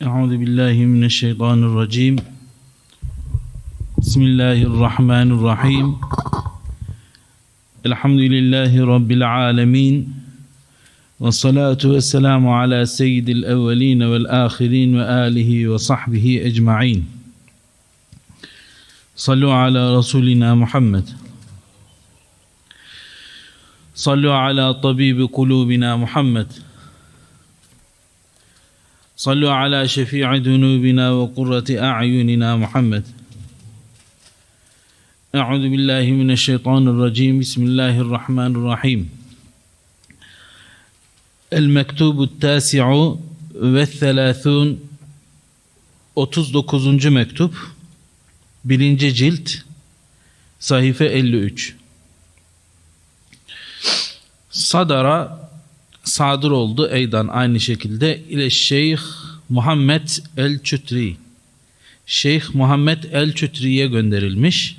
أعوذ بالله من الشيطان الرجيم. بسم الله الرحمن الرحيم. الحمد لله رب العالمين والصلاة والسلام على سيد الأولين والآخرين وآله وصحبه أجمعين. صلوا على رسولنا محمد. صلوا على طبيب قلوبنا محمد. صلوا على شفيع ذنوبنا وقرة أعيننا محمد أعوذ بالله من الشيطان الرجيم بسم الله الرحمن الرحيم المكتوب التاسع والثلاثون 39. mektup 1. cilt sayfa 53 Sadara sadır oldu. Eydan aynı şekilde. İle Şeyh Muhammed el-Çütri. Şeyh Muhammed el-Çütri'ye gönderilmiş.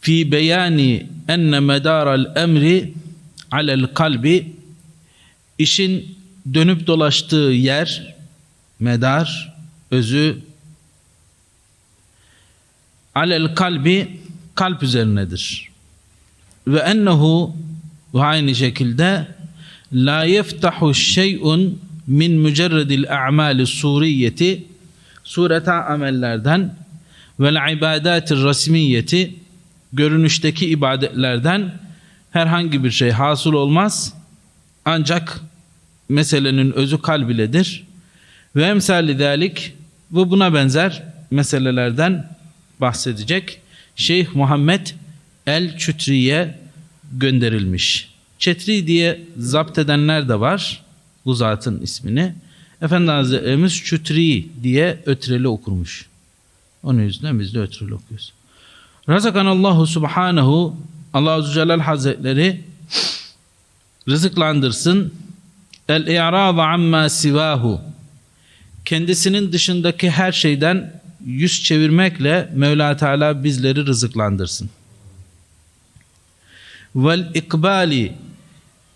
Fi beyani enne medaral emri alel kalbi. İşin dönüp dolaştığı yer medar özü alel kalbi kalp üzerinedir. Ve ennehu ve aynı şekilde la yeftahu şey'un min mücerredil a'mali suriyeti sureta amellerden vel ibadatir resmiyeti görünüşteki ibadetlerden herhangi bir şey hasıl olmaz. Ancak meselenin özü kalb iledir ve emsali dalik ve buna benzer meselelerden bahsedecek. Şeyh Muhammed El Çütri'ye gönderilmiş. Çetri diye zapt edenler de var bu zatın ismini. Efendi Hazretlerimiz Çütri diye ötreli okurmuş. Onun yüzünden biz de ötreli okuyoruz. Razakanallahu subhanehu Allah Azze Celal Hazretleri rızıklandırsın. El i'rada amma sivahu kendisinin dışındaki her şeyden yüz çevirmekle Mevla Teala bizleri rızıklandırsın vel ikbali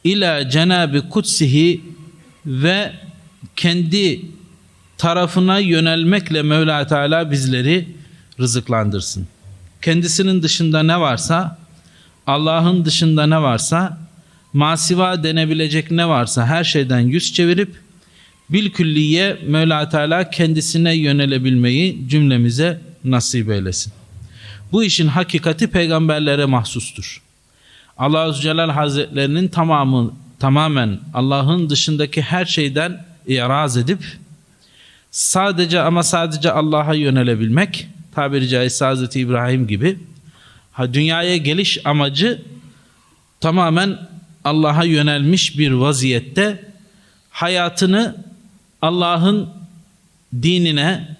ila cenabi kutsihi ve kendi tarafına yönelmekle Mevla Teala bizleri rızıklandırsın. Kendisinin dışında ne varsa, Allah'ın dışında ne varsa, masiva denebilecek ne varsa her şeyden yüz çevirip bilkülliye Mevla Teala kendisine yönelebilmeyi cümlemize nasip eylesin. Bu işin hakikati peygamberlere mahsustur. Allah Azze Celal Hazretlerinin tamamı tamamen Allah'ın dışındaki her şeyden iraz edip sadece ama sadece Allah'a yönelebilmek tabiri caizse Hazreti İbrahim gibi ha, dünyaya geliş amacı tamamen Allah'a yönelmiş bir vaziyette hayatını Allah'ın dinine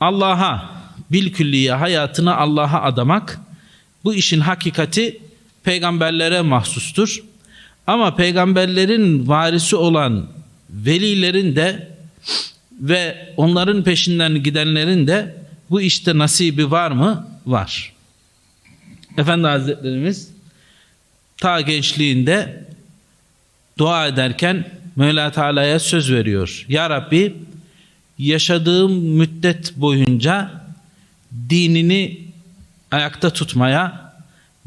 Allah'a bilkülliye hayatını Allah'a adamak bu işin hakikati peygamberlere mahsustur. Ama peygamberlerin varisi olan velilerin de ve onların peşinden gidenlerin de bu işte nasibi var mı? Var. Efendi Hazretlerimiz ta gençliğinde dua ederken Mevla Teala'ya söz veriyor. Ya Rabbi yaşadığım müddet boyunca dinini ayakta tutmaya,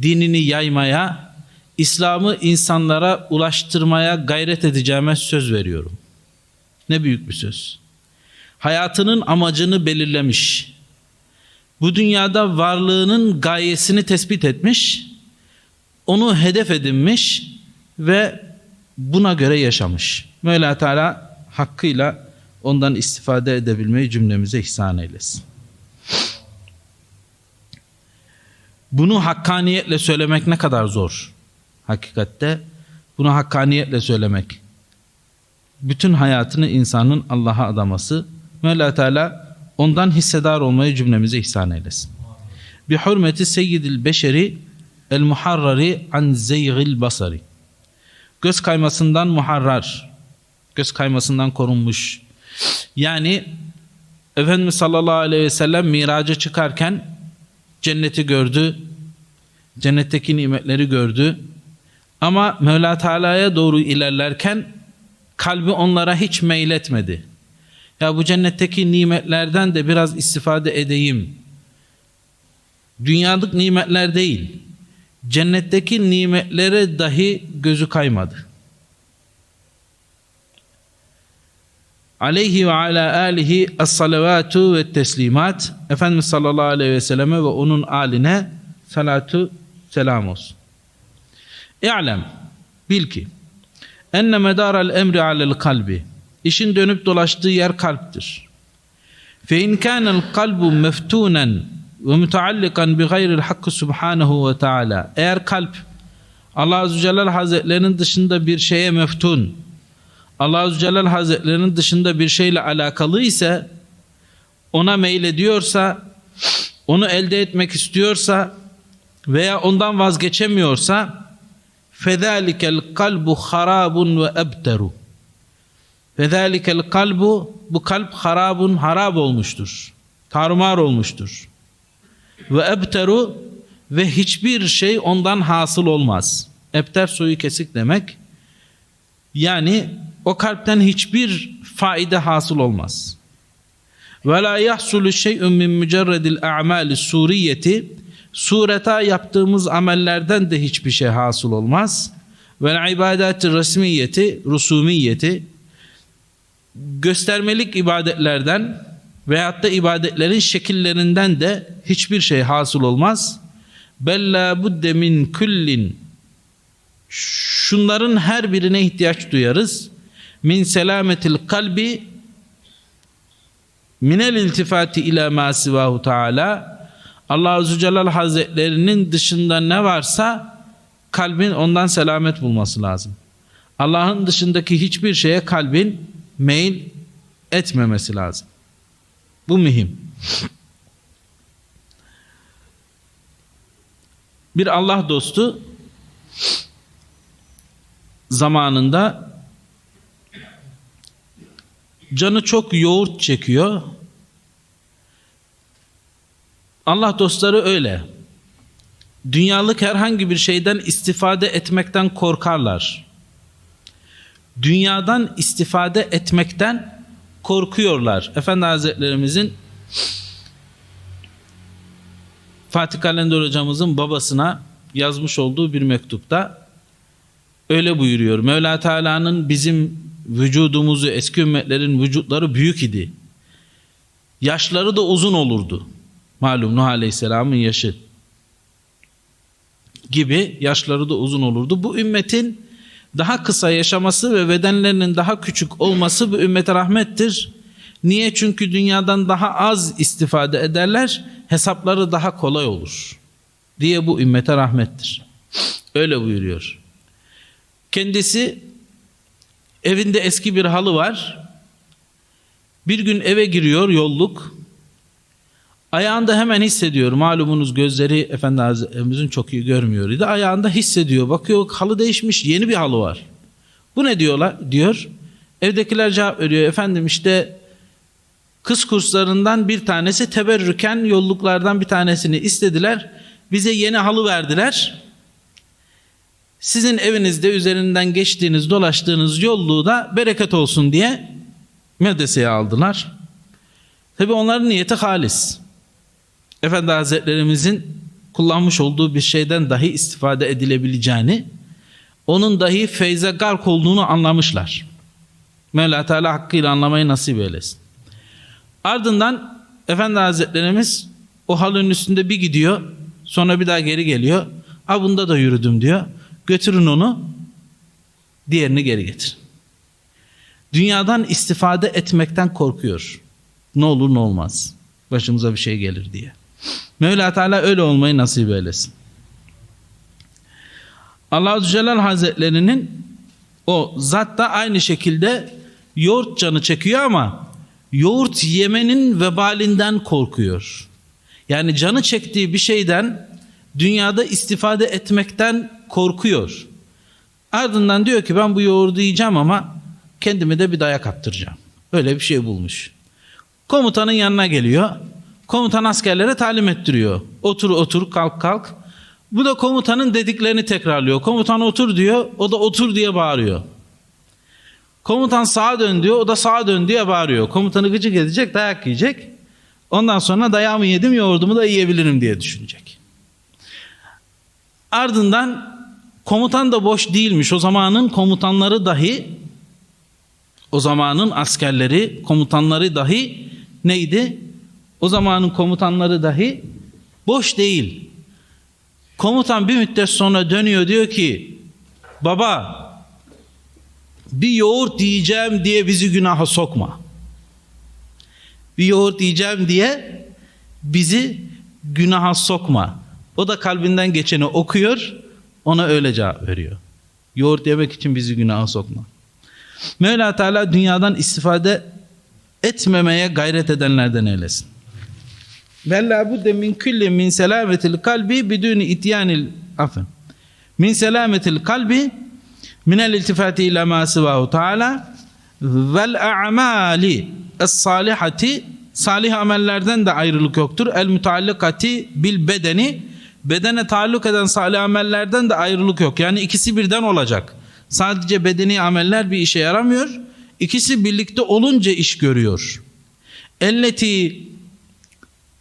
dinini yaymaya, İslam'ı insanlara ulaştırmaya gayret edeceğime söz veriyorum. Ne büyük bir söz. Hayatının amacını belirlemiş. Bu dünyada varlığının gayesini tespit etmiş, onu hedef edinmiş ve buna göre yaşamış. Mevla Teala hakkıyla ondan istifade edebilmeyi cümlemize ihsan eylesin. Bunu hakkaniyetle söylemek ne kadar zor. Hakikatte bunu hakkaniyetle söylemek. Bütün hayatını insanın Allah'a adaması. Mevla Teala ondan hissedar olmayı cümlemize ihsan eylesin. Bi hürmeti seyyidil beşeri el muharrari an zeygil basari. Göz kaymasından muharrar. Göz kaymasından korunmuş. Yani Efendimiz sallallahu aleyhi ve sellem miraca çıkarken cenneti gördü. Cennetteki nimetleri gördü. Ama Mevla Teala'ya doğru ilerlerken Kalbi onlara hiç meyletmedi. Ya bu cennetteki nimetlerden de biraz istifade edeyim. Dünyalık nimetler değil. Cennetteki nimetlere dahi gözü kaymadı. Aleyhi ve ala alihi as-salavatu ve teslimat. Efendimiz sallallahu aleyhi ve selleme ve onun aline salatu selam olsun. İ'lem bil ki enne medaral emri alel kalbi işin dönüp dolaştığı yer kalptir. Fe in kana'l kalbu meftunen ve mutaallikan bi gayril hakkı subhanahu ve taala eğer kalp Allah Azze ve Celle Hazretlerinin dışında bir şeye meftun Allah Azze Celle Hazretlerinin dışında bir şeyle alakalı ise ona meylediyorsa onu elde etmek istiyorsa veya ondan vazgeçemiyorsa fezalikel kalbu harabun ve ebteru fezalikel kalbu bu kalp harabun harab olmuştur tarumar olmuştur. ve ebteru ve hiçbir şey ondan hasıl olmaz. Ebter soyu kesik demek. Yani o kalpten hiçbir faide hasıl olmaz ve la yahsulu şey'un min mücerredil a'mali suriyeti sureta yaptığımız amellerden de hiçbir şey hasıl olmaz. Ve ibadeti resmiyeti, rusumiyeti göstermelik ibadetlerden veyahut da ibadetlerin şekillerinden de hiçbir şey hasıl olmaz. Bella budde min kullin şunların her birine ihtiyaç duyarız. Min selametil kalbi minel iltifati ila ma sivahu taala Allah Azze Celal Hazretlerinin dışında ne varsa kalbin ondan selamet bulması lazım. Allah'ın dışındaki hiçbir şeye kalbin meyil etmemesi lazım. Bu mühim. Bir Allah dostu zamanında canı çok yoğurt çekiyor. Allah dostları öyle. Dünyalık herhangi bir şeyden istifade etmekten korkarlar. Dünyadan istifade etmekten korkuyorlar. Efendi Hazretlerimizin Fatih Kalender hocamızın babasına yazmış olduğu bir mektupta öyle buyuruyor. Mevla Teala'nın bizim vücudumuzu eski ümmetlerin vücutları büyük idi. Yaşları da uzun olurdu. Malum Nuh Aleyhisselam'ın yaşı gibi yaşları da uzun olurdu. Bu ümmetin daha kısa yaşaması ve bedenlerinin daha küçük olması bu ümmete rahmettir. Niye? Çünkü dünyadan daha az istifade ederler, hesapları daha kolay olur. Diye bu ümmete rahmettir. Öyle buyuruyor. Kendisi evinde eski bir halı var. Bir gün eve giriyor yolluk. Ayağında hemen hissediyor. Malumunuz gözleri Efendi Hazretlerimizin çok iyi görmüyor idi. Ayağında hissediyor. Bakıyor halı değişmiş. Yeni bir halı var. Bu ne diyorlar? Diyor. Evdekiler cevap veriyor. Efendim işte kız kurslarından bir tanesi teberrüken yolluklardan bir tanesini istediler. Bize yeni halı verdiler. Sizin evinizde üzerinden geçtiğiniz, dolaştığınız yolluğu da bereket olsun diye medreseye aldılar. Tabi onların niyeti halis. Efendi Hazretlerimizin kullanmış olduğu bir şeyden dahi istifade edilebileceğini, onun dahi feyze gark olduğunu anlamışlar. Mevla Teala hakkıyla anlamayı nasip eylesin. Ardından Efendi Hazretlerimiz o halının üstünde bir gidiyor, sonra bir daha geri geliyor. Ha bunda da yürüdüm diyor. Götürün onu, diğerini geri getir. Dünyadan istifade etmekten korkuyor. Ne olur ne olmaz. Başımıza bir şey gelir diye. Mevla Teala öyle olmayı nasip eylesin. Allah Azze Celal Hazretlerinin o zat da aynı şekilde yoğurt canı çekiyor ama yoğurt yemenin vebalinden korkuyor. Yani canı çektiği bir şeyden dünyada istifade etmekten korkuyor. Ardından diyor ki ben bu yoğurdu yiyeceğim ama kendime de bir dayak attıracağım. Öyle bir şey bulmuş. Komutanın yanına geliyor. Komutan askerlere talim ettiriyor. Otur otur kalk kalk. Bu da komutanın dediklerini tekrarlıyor. Komutan otur diyor. O da otur diye bağırıyor. Komutan sağa dön diyor, o da sağa dön diye bağırıyor. Komutanı gıcık edecek, dayak yiyecek. Ondan sonra dayağımı yedim, yoğurdumu da yiyebilirim diye düşünecek. Ardından komutan da boş değilmiş. O zamanın komutanları dahi, o zamanın askerleri, komutanları dahi neydi? O zamanın komutanları dahi boş değil. Komutan bir müddet sonra dönüyor diyor ki baba bir yoğurt yiyeceğim diye bizi günaha sokma. Bir yoğurt yiyeceğim diye bizi günaha sokma. O da kalbinden geçeni okuyor, ona öyle cevap veriyor. Yoğurt yemek için bizi günaha sokma. Mevla Teala dünyadan istifade etmemeye gayret edenlerden eylesin. Bel la budde min kulli min selametil kalbi biduni ityanil afen. Min selametil kalbi min el iltifati ila ma sivahu taala vel a'mali es salihati salih amellerden de ayrılık yoktur. El mutallikati bil bedeni bedene taalluk eden salih amellerden de ayrılık yok. Yani ikisi birden olacak. Sadece bedeni ameller bir işe yaramıyor. İkisi birlikte olunca iş görüyor. Elleti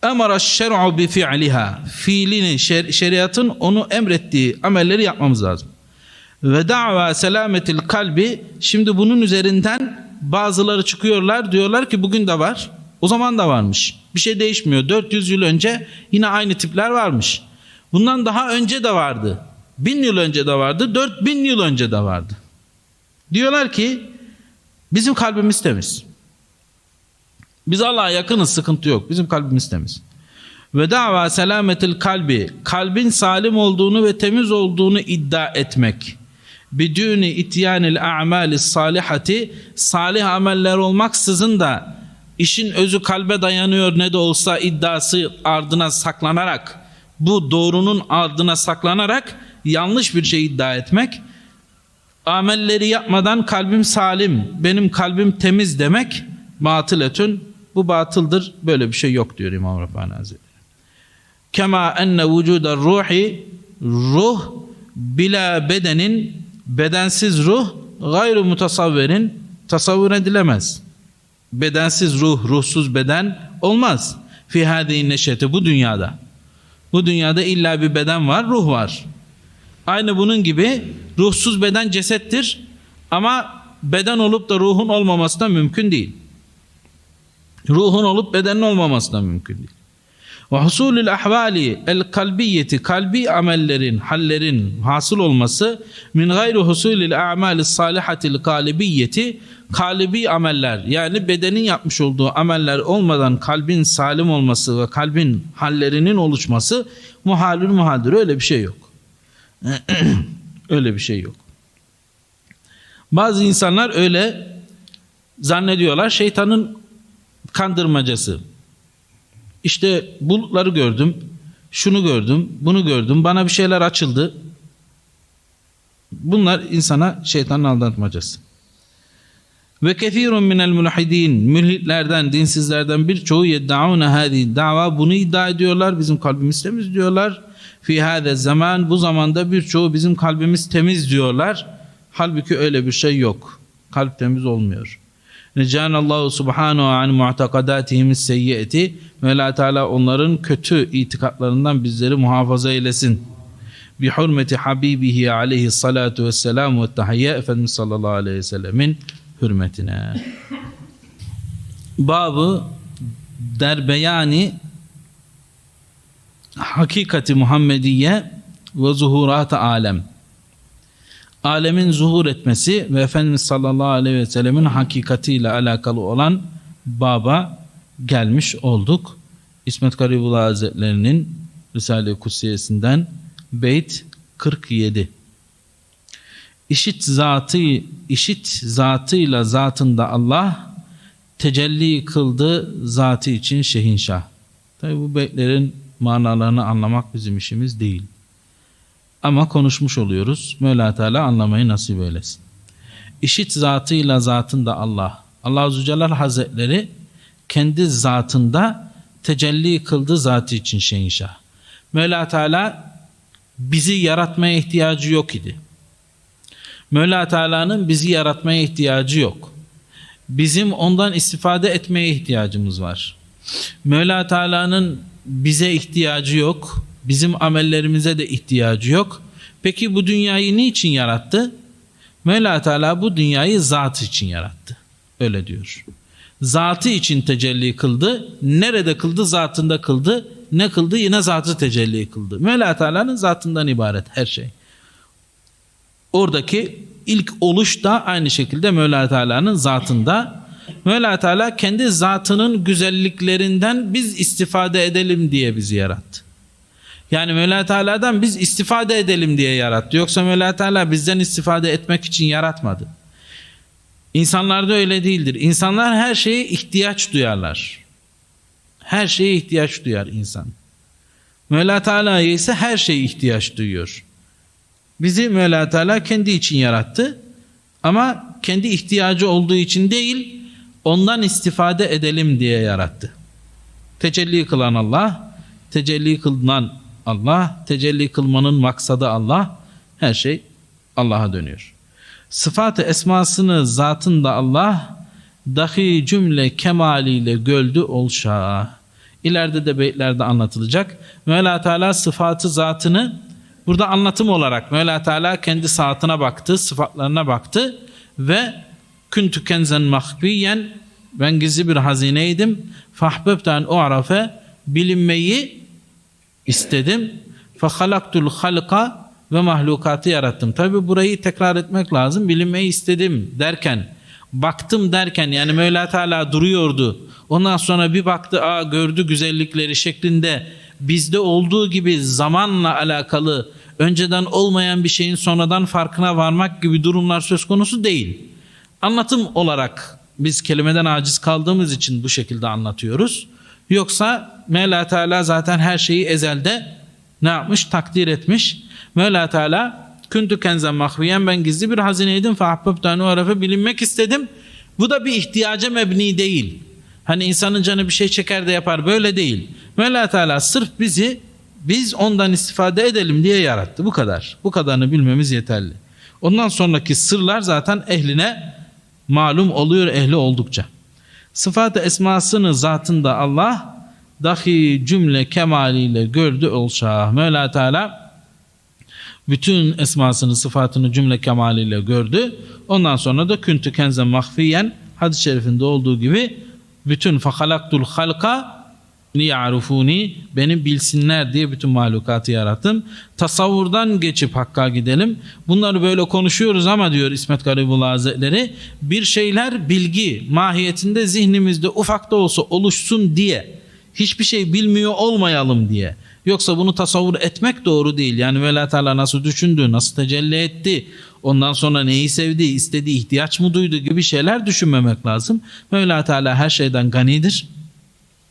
emara şer'u bi fi'liha. Fiilini şer, şeriatın onu emrettiği amelleri yapmamız lazım. Ve da'va selametil kalbi şimdi bunun üzerinden bazıları çıkıyorlar diyorlar ki bugün de var. O zaman da varmış. Bir şey değişmiyor. 400 yıl önce yine aynı tipler varmış. Bundan daha önce de vardı. Bin yıl önce de vardı. 4000 yıl önce de vardı. Diyorlar ki bizim kalbimiz temiz. Biz Allah'a yakınız sıkıntı yok. Bizim kalbimiz temiz. Ve dava selametil kalbi kalbin salim olduğunu ve temiz olduğunu iddia etmek. Biduni ityanil a'mali salihati salih ameller olmaksızın da işin özü kalbe dayanıyor ne de olsa iddiası ardına saklanarak bu doğrunun ardına saklanarak yanlış bir şey iddia etmek amelleri yapmadan kalbim salim benim kalbim temiz demek batıletün bu batıldır. Böyle bir şey yok diyor İmam Rabbani Hazretleri. Kema enne vücuda ruhi ruh bila bedenin bedensiz ruh gayru mutasavverin tasavvur edilemez. Bedensiz ruh, ruhsuz beden olmaz. Fi hadihi neşeti bu dünyada. Bu dünyada illa bir beden var, ruh var. Aynı bunun gibi ruhsuz beden cesettir ama beden olup da ruhun olmaması da mümkün değil. Ruhun olup bedenin olmaması da mümkün değil. Ve husulül ahvali el kalbiyeti kalbi amellerin, hallerin hasıl olması min gayri husulil a'mali salihatil kalibiyeti kalibi ameller yani bedenin yapmış olduğu ameller olmadan kalbin salim olması ve kalbin hallerinin oluşması muhalül muhadir öyle bir şey yok. öyle bir şey yok. Bazı insanlar öyle zannediyorlar şeytanın kandırmacası. İşte bulutları gördüm, şunu gördüm, bunu gördüm, bana bir şeyler açıldı. Bunlar insana şeytanın aldatmacası. Ve kethirun minel mulhidin mülhitlerden, dinsizlerden birçoğu yeddaune hadi dava bunu iddia ediyorlar. Bizim kalbimiz temiz diyorlar. Fi hâze zaman bu zamanda birçoğu bizim kalbimiz temiz diyorlar. Halbuki öyle bir şey yok. Kalp temiz olmuyor. Necanallahu subhanahu an mu'takadatihim seyyiati. Mevla Teala onların kötü itikatlarından bizleri muhafaza eylesin. Bi hurmeti habibihi aleyhi salatu vesselam ve tahiyye Efendimiz sallallahu aleyhi ve sellemin hürmetine. Babı derbeyani hakikati Muhammediye ve zuhurat alem. Alemin zuhur etmesi ve Efendimiz sallallahu aleyhi ve sellemin hakikatiyle alakalı olan baba gelmiş olduk. İsmet Garibullah Hazretlerinin Risale-i Kutsiyesi'nden Beyt 47. İşit zatı, işit zatıyla zatında Allah tecelli kıldı zatı için şehinşah. Tabi bu beytlerin manalarını anlamak bizim işimiz değil. Ama konuşmuş oluyoruz. Mevla Teala anlamayı nasip eylesin. İşit zatıyla zatında Allah. Allah Azze Celle Hazretleri kendi zatında tecelli kıldı zatı için şehinşah. Mevla Teala bizi yaratmaya ihtiyacı yok idi. Mevla Teala'nın bizi yaratmaya ihtiyacı yok. Bizim ondan istifade etmeye ihtiyacımız var. Mevla Teala'nın bize ihtiyacı yok. Bizim amellerimize de ihtiyacı yok. Peki bu dünyayı niçin yarattı? Mevla Teala bu dünyayı zat için yarattı. Öyle diyor. Zatı için tecelli kıldı. Nerede kıldı? Zatında kıldı. Ne kıldı? Yine zatı tecelli kıldı. Mevla Teala'nın zatından ibaret her şey. Oradaki ilk oluş da aynı şekilde Mevla Teala'nın zatında. Mevla Teala kendi zatının güzelliklerinden biz istifade edelim diye bizi yarattı. Yani Mevla Teala'dan biz istifade edelim diye yarattı. Yoksa Mevla Teala bizden istifade etmek için yaratmadı. İnsanlarda öyle değildir. İnsanlar her şeye ihtiyaç duyarlar. Her şeye ihtiyaç duyar insan. Mevla Teala'ya ise her şeye ihtiyaç duyuyor. Bizi Mevla Teala kendi için yarattı. Ama kendi ihtiyacı olduğu için değil, ondan istifade edelim diye yarattı. Tecelli kılan Allah, tecelli kılınan Allah, tecelli kılmanın maksadı Allah, her şey Allah'a dönüyor. Sıfat-ı esmasını zatında Allah, dahi cümle kemaliyle göldü olşa. İleride de beytlerde anlatılacak. Mevla Teala sıfatı zatını burada anlatım olarak Mevla Teala kendi saatine baktı, sıfatlarına baktı ve küntü kenzen mahbiyen ben gizli bir hazineydim. Fahbebten o arafe bilinmeyi istedim. Fehalaktul halka ve mahlukatı yarattım. Tabi burayı tekrar etmek lazım. Bilinmeyi istedim derken, baktım derken yani Mevla Teala duruyordu. Ondan sonra bir baktı, aa gördü güzellikleri şeklinde bizde olduğu gibi zamanla alakalı önceden olmayan bir şeyin sonradan farkına varmak gibi durumlar söz konusu değil. Anlatım olarak biz kelimeden aciz kaldığımız için bu şekilde anlatıyoruz. Yoksa Mevla Teala zaten her şeyi ezelde ne yapmış? Takdir etmiş. Mevla Teala küntü kenzen mahviyen ben gizli bir hazineydim fahbebtani o arafe bilinmek istedim. Bu da bir ihtiyaca mebni değil. Hani insanın canı bir şey çeker de yapar böyle değil. Mevla Teala sırf bizi biz ondan istifade edelim diye yarattı. Bu kadar. Bu kadarını bilmemiz yeterli. Ondan sonraki sırlar zaten ehline malum oluyor ehli oldukça. Sıfat-ı esmasını zatında Allah dahi cümle kemaliyle gördü olşah. Mevla Teala bütün esmasını sıfatını cümle kemaliyle gördü. Ondan sonra da küntü kenze mahfiyen hadis-i şerifinde olduğu gibi bütün fahalaktul halka liyarufuni beni bilsinler diye bütün mahlukatı yarattım. Tasavvurdan geçip hakka gidelim. Bunları böyle konuşuyoruz ama diyor İsmet Garibullah Hazretleri bir şeyler bilgi mahiyetinde zihnimizde ufak da olsa oluşsun diye hiçbir şey bilmiyor olmayalım diye. Yoksa bunu tasavvur etmek doğru değil. Yani Mevla Teala nasıl düşündü, nasıl tecelli etti, ondan sonra neyi sevdi, istedi, ihtiyaç mı duydu gibi şeyler düşünmemek lazım. Mevla Teala her şeyden ganidir.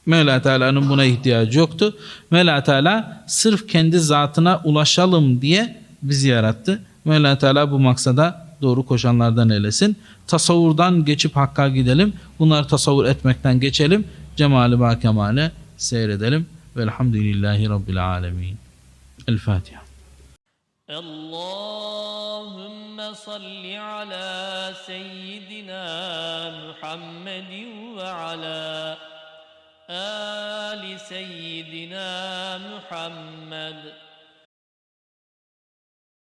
Mevla Teala'nın buna ihtiyacı yoktu. Mevla Teala sırf kendi zatına ulaşalım diye bizi yarattı. Mevla Teala bu maksada doğru koşanlardan eylesin. Tasavvurdan geçip hakka gidelim. Bunları tasavvur etmekten geçelim. Cemali ba kemale seyredelim. Velhamdülillahi Rabbil alemin. El Fatiha. اللهم صل على سيدنا محمد وعلى آل سيدنا محمد.